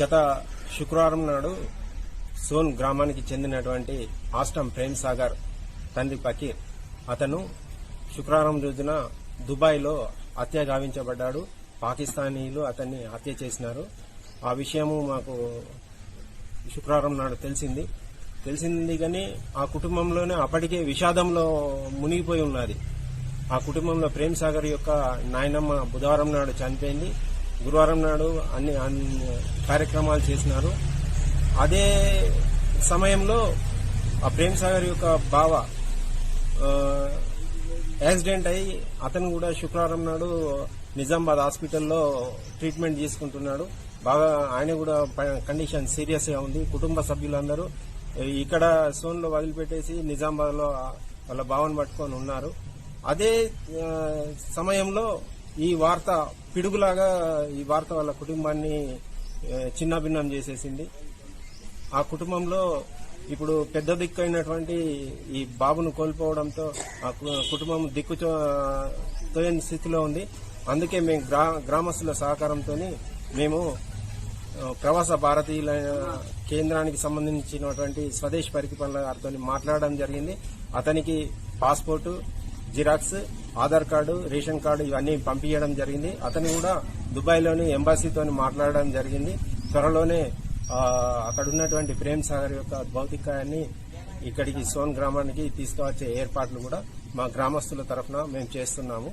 గత శుక్రవారం నాడు సోన్ గ్రామానికి చెందినటువంటి ఆస్టం ప్రేమ్ సాగర్ తండ్రి ఫకీర్ అతను శుక్రవారం రోజున దుబాయ్లో హత్య గావించబడ్డాడు. పాకిస్తానీలు అతన్ని హత్య చేసినారు. ఆ విషయము మాకు శుక్రవారం నాడు తెలిసింది. తెలిసింది కానీ ఆ కుటుంబంలోనే అప్పటికే విషాదంలో మునిగిపోయి ఉన్నది. ఆ కుటుంబంలో ప్రేమ్ సాగర్ యొక్క నాయనమ్మ బుధవారం నాడు చనిపోయింది. గురువారం నాడు అన్ని కార్యక్రమాలు చేసినారు. అదే సమయంలో ఆ ప్రేమ్ సాగర్ యొక్క బావ యాక్సిడెంట్ అయి అతను కూడా శుక్రవారం నాడు నిజామాబాద్ హాస్పిటల్లో ట్రీట్మెంట్ తీసుకుంటున్నాడు. బాగా ఆయన కూడా ప- కండిషన్ సీరియస్గా ఉంది. కుటుంబ సభ్యులందరూ ఇక్కడ సోన్లో వదిలిపెట్టేసి నిజామాబాద్లో వాళ్ళ భావన పట్టుకొని ఉన్నారు. అదే సమయంలో ఈ వార్త పిడుగులాగా ఈ వార్త వాళ్ళ కుటుంబాన్ని చిన్నభిన్నం చేసేసింది. ఆ కుటుంబంలో ఇప్పుడు పెద్ద దిక్కు అయినటువంటి ఈ బాబును కోల్పోవడంతో ఆ కుటుంబం దిక్కుతో తోయని స్థితిలో ఉంది. అందుకే మేము గ్రా గ్రామస్తుల సహకారంతో మేము ప్రవాస భారతీయుల కేంద్రానికి సంబంధించినటువంటి స్వదేశ్ పరికపనుల గారితో మాట్లాడడం జరిగింది. అతనికి passport xerox Aadhaar card ration card ఇవన్నీ పంపించడం జరిగింది. అతను కూడా దుబాయ్లోని ఎంబాసీతో మాట్లాడడం జరిగింది. త్వరలోనే అక్కడున్నటువంటి అక్కడ ఉన్నటువంటి ప్రేమ్ సాగర్ యొక్క భౌతికాయాన్ని ఇక్కడికి సోన్ గ్రామానికి తీసుకువచ్చే ఏర్పాట్లు కూడా మా గ్రామస్తుల తరఫున మేము చేస్తున్నాము.